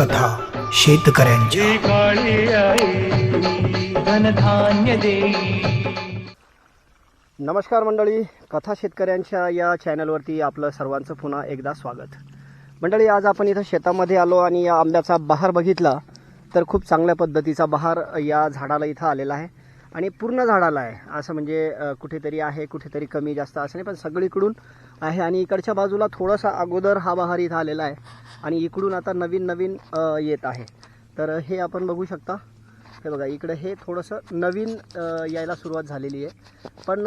कथा शेतकऱ्यांच्या. जी काळी आई धनधान्य देई नमस्कार मंडळी कथा शेतकऱ्यांच्या या चॅनलवरती आपलं सर्वांचं पुन्हा एकदा स्वागत. मंडळी आज आपण इथं शेतामध्ये आलो आणि या आंब्याचा बहार बघितला तर खूप चांगल्या पद्धतीचा बहार या झाडाला इथं आलेला आहे. आणि पूर्ण झाडाला आहे. असं म्हणजे कुठेतरी आहे कुठेतरी कमी जास्त असं नाही पण सगळीकडून आहे. आणि इकडच्या बाजूला थोडासा अगोदर हा बहार इथं आलेला आहे. आणि इकडून आता नवीन नवीन येत आहे. तर हे आपण बघू शकता. हे बघा इकडे हे थोडंसं नवीन यायला सुरुवात झालेली आहे. पण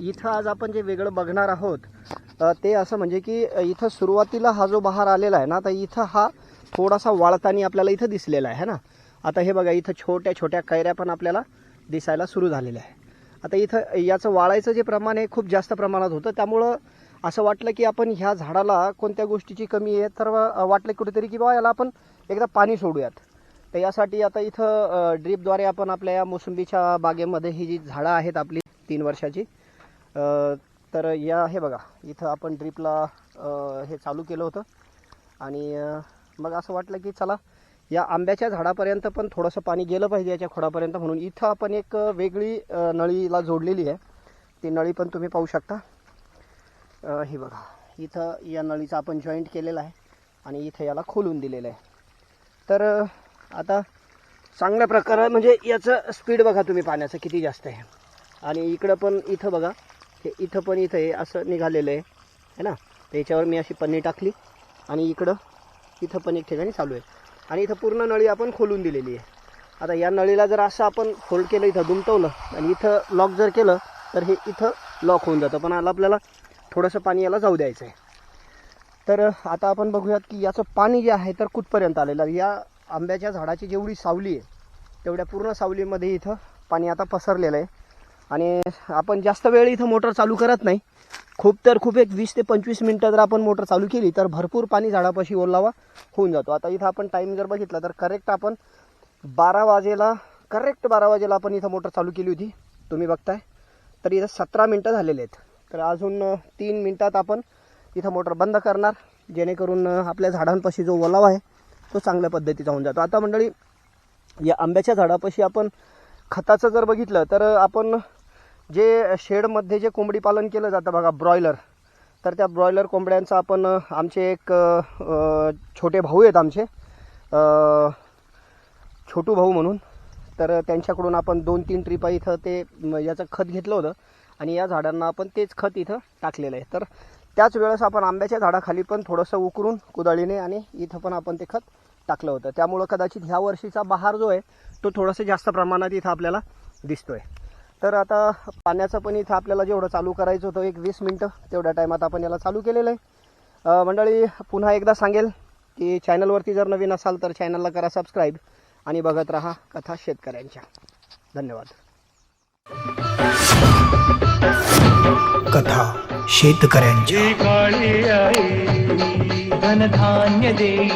इथं आज आपण जे वेगळं बघणार आहोत ते असं म्हणजे की इथं सुरुवातीला हा जो बहार आलेला आहे ना तर इथं हा थोडासा वाळतानी आपल्याला इथं दिसलेला आहे ना? आता हे बघा इथं छोट्या छोट्या कैऱ्या पण आपल्याला दिसायला सुरू झालेले आहे. आता इथं याचं वाळायचं जे प्रमाण आहे खूप जास्त प्रमाणात होतं. त्यामुळं असं वाटलं की आपण ह्या झाडाला कोणत्या गोष्टीची कमी आहे तर वाटलं कुठेतरी की बाबा याला आपण एकदा पाणी सोडूयात. तर यासाठी आता इथं ड्रीपद्वारे आपण आपल्या या मोसंबीच्या बागेमध्ये ही जी झाडं आहेत आपली तीन वर्षाची तर या हे बघा इथं आपण ड्रीपला हे चालू केलं होतं. आणि मग असं वाटलं की चला या आंब्याच्या झाडापर्यंत पण थोडंसं पाणी गेलं पाहिजे याच्या खोडापर्यंत म्हणून. इथं आपण एक वेगळी नळीला जोडलेली आहे. ती नळी पण तुम्ही पाहू शकता. हे बघा. इथं या नळीचा आपण जॉईंट केलेला आहे आणि इथं याला खोलून दिलेलं आहे. तर आता चांगल्या प्रकारे म्हणजे याचं स्पीड बघा तुम्ही पाण्याचं किती जास्त आहे. आणि इकडं पण इथं बघा. हे इथं पण इथं हे असं निघालेलं आहे. है ना? त्याच्यावर मी अशी पन्नी टाकली आणि इकडं इथं पण एक ठिकाणी चालू आहे. आणि इथं पूर्ण नळी आपण खोलून दिलेली आहे. आता या नळीला जर असं आपण फोल्ड केलं इथं दुमटवलं आणि इथं लॉक जर केलं तर हे इथं लॉक होऊन जातं. पण आला आपल्याला थोडंसं पाणी याला जाऊ द्यायचं आहे तर आता आपण बघूयात की याचं पाणी जे आहे तर कुठपर्यंत आलेलं? या आंब्याच्या झाडाची जेवढी सावली आहे तेवढ्या पूर्ण सावलीमध्ये इथं पाणी आता पसरलेलं आहे. आणि आपण जास्त वेळ इथं मोटर चालू करत नाही. खूप तर खूप एक वीस ते पंचवीस मिनटं जर आपण मोटर चालू केली तर भरपूर पाणी झाडापाशी ओलावा होऊन जातो. आता इथं आपण टाईम जर बघितला तर करेक्ट आपण बारा वाजेला करेक्ट बारा वाजेला आपण इथं मोटर चालू केली होती. तुम्ही बघताय. तर इथं सतरा मिनटं झालेले आहेत. तर अजून तीन मिनटात आपण इथं मोटर बंद करणार जेणेकरून आपल्या झाडांपाशी जो ओलावा आहे तो चांगल्या पद्धतीचा होऊन जातो. आता मंडळी या आंब्याच्या झाडापाशी आपण खताचं जर बघितलं तर आपण जे शेडमध्ये जे कोंबडी पालन केलं जातं बघा ब्रॉयलर तर त्या ब्रॉयलर कोंबड्यांचं आपण आमचे एक छोटे भाऊ आहेत आमचे. छोटू भाऊ म्हणून. तर त्यांच्याकडून आपण दोन तीन ट्रिपा इथं ते याचं खत घेतलं होतं. आणि या झाडांना आपण तेच खत इथं टाकलेलं आहे. तर त्याच वेळेस आपण आंब्याच्या झाडाखाली पण थोडंसं उकरून कुदळीने आणि इथं पण आपण ते खत टाकलं होतं. त्यामुळं कदाचित ह्या वर्षीचा बहार जो आहे तो थोडंसं जास्त प्रमाणात इथं आपल्याला दिसतोय. तर आता पाण्याचं पण इथं आपल्याला जेवढं चालू करायचं होतं एक वीस मिनटं तेवढ्या टायमात आपण याला चालू केलेलं आहे. मंडळी पुन्हा एकदा सांगेल की चॅनलवरती जर नवीन असाल तर चॅनलला करा सबस्क्राईब आणि बघत राहा कथा शेतकऱ्यांच्या. धन्यवाद. कथा आई धनधान्य देई